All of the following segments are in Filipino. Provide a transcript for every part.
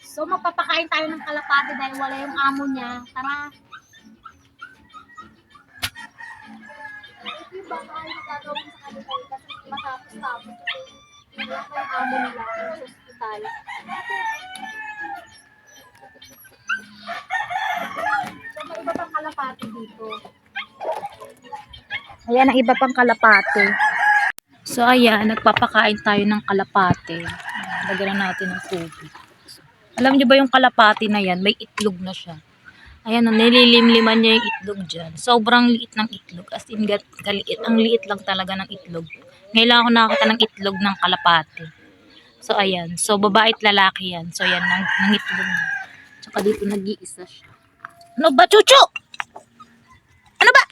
So, magpapakain tayo ng kalapati dahil wala yung amo niya. Tara. So, iba pang kalapati dito. Ayan ang iba pang kalapati. So, ayan, nagpapakain tayo ng kalapate. Lagyan na natin ng tubig. Alam niyo ba yung kalapati na yan, may itlog na siya. Ayan, oh, nililimliman niya yung itlog dyan. Sobrang liit ng itlog. As in, kaliit. Ang liit lang talaga ng itlog. Ngayon ako nakakita ng itlog ng kalapati. So, ayan. So, babae at lalaki yan. So, ayan, ng, ng itlog. Tsaka dito nag-iisa siya. Ano ba, chuchu? Ano ba?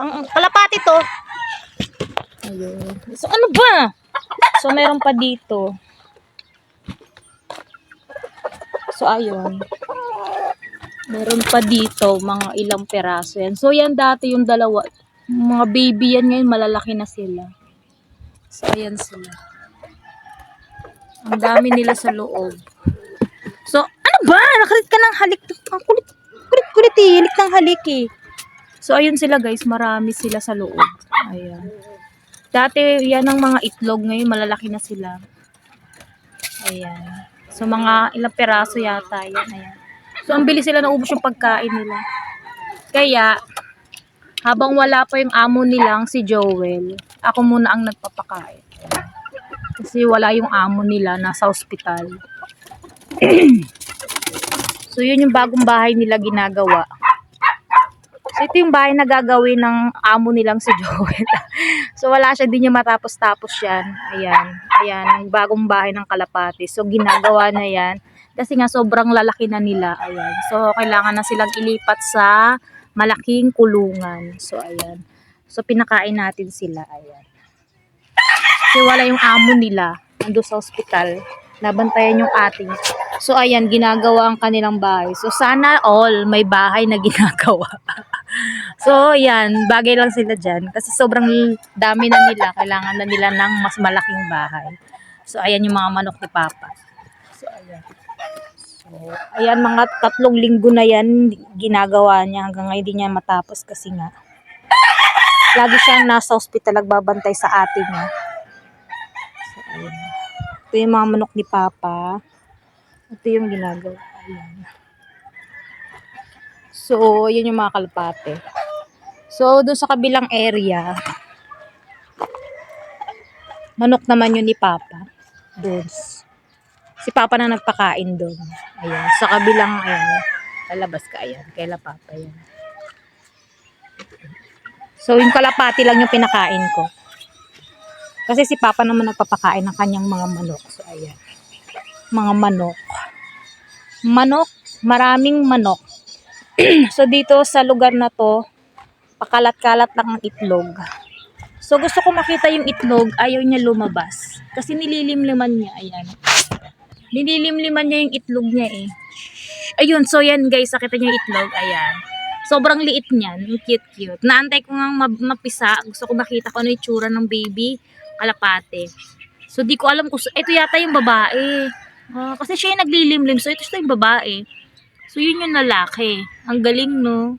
Ang kalapati to. Ayun. So, ano ba? So, meron pa dito. So, ayun. Meron pa dito, mga ilang peraso yan. So, yan dati yung dalawa. Mga baby yan ngayon, malalaki na sila. So, ayan sila. Ang dami nila sa loob. So, ano ba? Nakarit ka ng halik. Ang kulit, kulit, kulit eh. Halik ng halik eh. So, ayun sila guys. Marami sila sa loob. Ayan. Dati, yan ang mga itlog. Ngayon, malalaki na sila. Ayan. So, mga ilang peraso yata. Yan, ayan. So, ang bilis sila naubos yung pagkain nila. Kaya, habang wala pa yung amo nilang si Joel, ako muna ang nagpapakain. Kasi wala yung amo nila, nasa ospital. so, yun yung bagong bahay nila ginagawa. So, ito yung bahay na gagawin ng amo nilang si Joel. so, wala siya, di niya matapos-tapos yan. Ayan. Ayan, bagong bahay ng Kalapati. So, ginagawa na yan. Kasi nga, sobrang lalaki na nila. Ayan. So, kailangan na silang ilipat sa malaking kulungan. So, ayan. So, pinakain natin sila. Ayan. Kasi wala yung amo nila. Ando sa ospital. Nabantayan yung ating. So, ayan, ginagawa ang kanilang bahay. So, sana all may bahay na ginagawa. so, ayan, bagay lang sila dyan. Kasi sobrang dami na nila. Kailangan na nila ng mas malaking bahay. So, ayan yung mga manok ni Papa. So, ayan. So, ayan, mga tatlong linggo na yan ginagawa niya. Hanggang ngayon hindi niya matapos kasi nga. Lagi siyang nasa ospital nagbabantay sa atin niya. So, ayan. Ito yung mga manok ni Papa. Ito yung ginagawa. Ayan. So, yun yung mga kalapate. So, doon sa kabilang area, manok naman yun ni Papa. Doon. Si Papa na nagpakain doon. Ayan. Sa kabilang, ayan. Lalabas ka, ayan. Kaila Papa, ayan. So, yung kalapati lang yung pinakain ko. Kasi si Papa naman nagpapakain ng kanyang mga manok. So, ayan. Mga manok. Manok. Maraming manok. so, dito sa lugar na to, pakalat-kalat lang ang itlog. So, gusto ko makita yung itlog. Ayaw niya lumabas. Kasi nililimliman niya. Ayan. Nililimliman niya yung itlog niya eh. Ayun, so yan guys, nakita niyo yung itlog. Ayan. Sobrang liit niyan. Cute-cute. Naantay ko nga mapisa. Gusto ko makita kung ano yung tsura ng baby kalapate. So, di ko alam kung... Ito yata yung babae. Ah, kasi siya yung naglilimlim. So, ito siya yung babae. So, yun yung lalaki. Ang galing, no?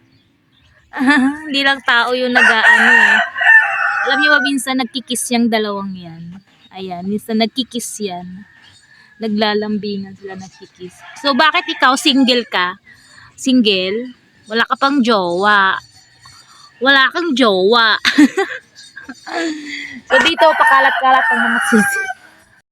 Hindi lang tao yung nag-ano eh. Alam niyo ba, minsan nagkikis yung dalawang yan. Ayan, minsan nagkikis yan. Naglalambingan sila nagkikis. So, bakit ikaw single ka? Single? Wala ka pang jowa. Wala kang jowa. so, dito, pakalat-kalat ang mga sisi.